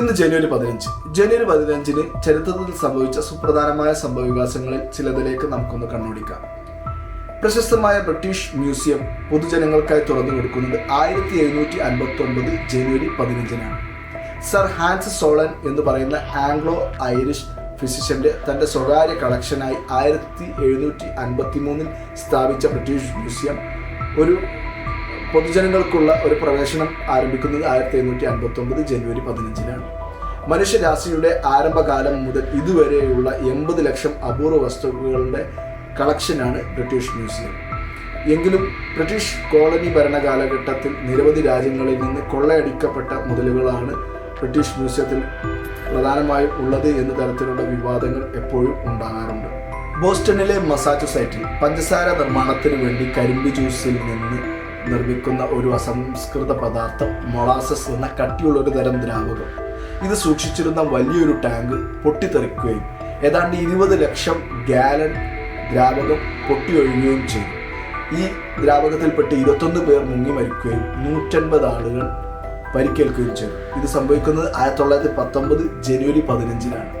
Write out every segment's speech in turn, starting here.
ഇന്ന് ജനുവരി പതിനഞ്ച്. ജനുവരി പതിനഞ്ചിന് ചരിത്രത്തിൽ സംഭവിച്ച സുപ്രധാനമായ സംഭവവികാസങ്ങളിൽ ചിലതിലേക്ക് നമുക്കൊന്ന് കണ്ണോടിക്കാം. പ്രശസ്തമായ ബ്രിട്ടീഷ് മ്യൂസിയം പൊതുജനങ്ങൾക്കായി തുറന്നു കൊടുക്കുന്നത് ആയിരത്തി എഴുന്നൂറ്റി അൻപത്തി ഒൻപത് ജനുവരി പതിനഞ്ചിനാണ്. സർ ഹാൻസ് സോളൻ എന്ന് പറയുന്ന ആംഗ്ലോ ഐറിഷ് ഫിസിഷ്യന്റെ തന്റെ സ്വകാര്യ കളക്ഷനായി ആയിരത്തി എഴുന്നൂറ്റി അൻപത്തി മൂന്നിൽ സ്ഥാപിച്ച ബ്രിട്ടീഷ് മ്യൂസിയം ഒരു പൊതുജനങ്ങൾക്കുള്ള ഒരു പ്രവേശനം ആരംഭിക്കുന്നത് ആയിരത്തി എഴുന്നൂറ്റി അൻപത്തി ഒമ്പത് ജനുവരി പതിനഞ്ചിനാണ്. മനുഷ്യരാശിയുടെ ആരംഭകാലം മുതൽ ഇതുവരെയുള്ള എൺപത് ലക്ഷം അപൂർവ വസ്തുക്കളുടെ കളക്ഷനാണ് ബ്രിട്ടീഷ് മ്യൂസിയം. എങ്കിലും ബ്രിട്ടീഷ് കോളനി ഭരണകാലഘട്ടത്തിൽ നിരവധി രാജ്യങ്ങളിൽ നിന്ന് കൊള്ളയടിക്കപ്പെട്ട മുതലുകളാണ് ബ്രിട്ടീഷ് മ്യൂസിയത്തിൽ പ്രധാനമായും ഉള്ളത് എന്ന തരത്തിലുള്ള വിവാദങ്ങൾ എപ്പോഴും ഉണ്ടാകാറുണ്ട്. ബോസ്റ്റണിലെ മസാച്ചുസൈറ്റിൽ പഞ്ചസാര നിർമ്മാണത്തിന് വേണ്ടി കരിമ്പ് ജ്യൂസിൽ നിന്ന് നിർമ്മിക്കുന്ന ഒരു അസംസ്കൃത പദാർത്ഥം മൊളാസസ് എന്ന കട്ടിയുള്ള ഒരു തരം ദ്രാവകം. ഇത് സൂക്ഷിച്ചിരുന്ന വലിയൊരു ടാങ്ക് പൊട്ടിത്തെറിക്കുകയും ഏതാണ്ട് ഇരുപത് ലക്ഷം ഗാലൻ ദ്രാവകം പൊട്ടിയൊഴുകുകയും ചെയ്തു. ഈ ദ്രാവകത്തിൽപ്പെട്ട് ഇരുപത്തൊന്ന് പേർ മുങ്ങി മരിക്കുകയും നൂറ്റൻപത് ആളുകൾ പരിക്കേൽക്കുകയും ചെയ്തു. ഇത് സംഭവിക്കുന്നത് ആയിരത്തി തൊള്ളായിരത്തി പത്തൊമ്പത് ജനുവരി പതിനഞ്ചിനാണ്.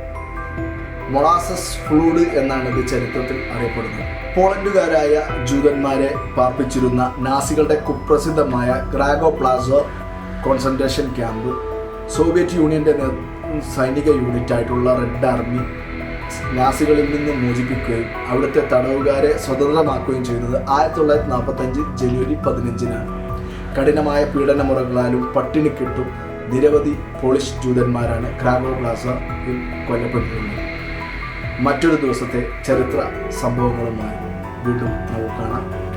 മൊളാസസ് ഫ്ലൂഡ് എന്നാണ് ഇത് ചരിത്രത്തിൽ അറിയപ്പെടുന്നത്. പോളണ്ടുകാരായ ജൂതന്മാരെ പാർപ്പിച്ചിരുന്ന നാസികളുടെ കുപ്രസിദ്ധമായ Krakow Plaszow concentration camp Soviet യൂണിയന്റെ സൈനിക യൂണിറ്റ് ആയിട്ടുള്ള റെഡ് ആർമി നാസികളിൽ നിന്ന് മോചിപ്പിക്കുകയും അവിടുത്തെ തടവുകാരെ സ്വതന്ത്രമാക്കുകയും ചെയ്തത് ആയിരത്തി തൊള്ളായിരത്തി നാൽപ്പത്തി അഞ്ച് ജനുവരി പതിനഞ്ചിനാണ്. കഠിനമായ പീഡനമുറകളാലും പട്ടിണിക്കിട്ടും നിരവധി പോളിഷ് ജൂതന്മാരാണ് ക്രാഗോ പ്ലാസയിൽ കൊല്ലപ്പെട്ടിട്ടുള്ളത് മറ്റൊരു ദിവസത്തെ ചരിത്ര സംഭവങ്ങളുമായി വീണ്ടും നമുക്ക് കാണാം.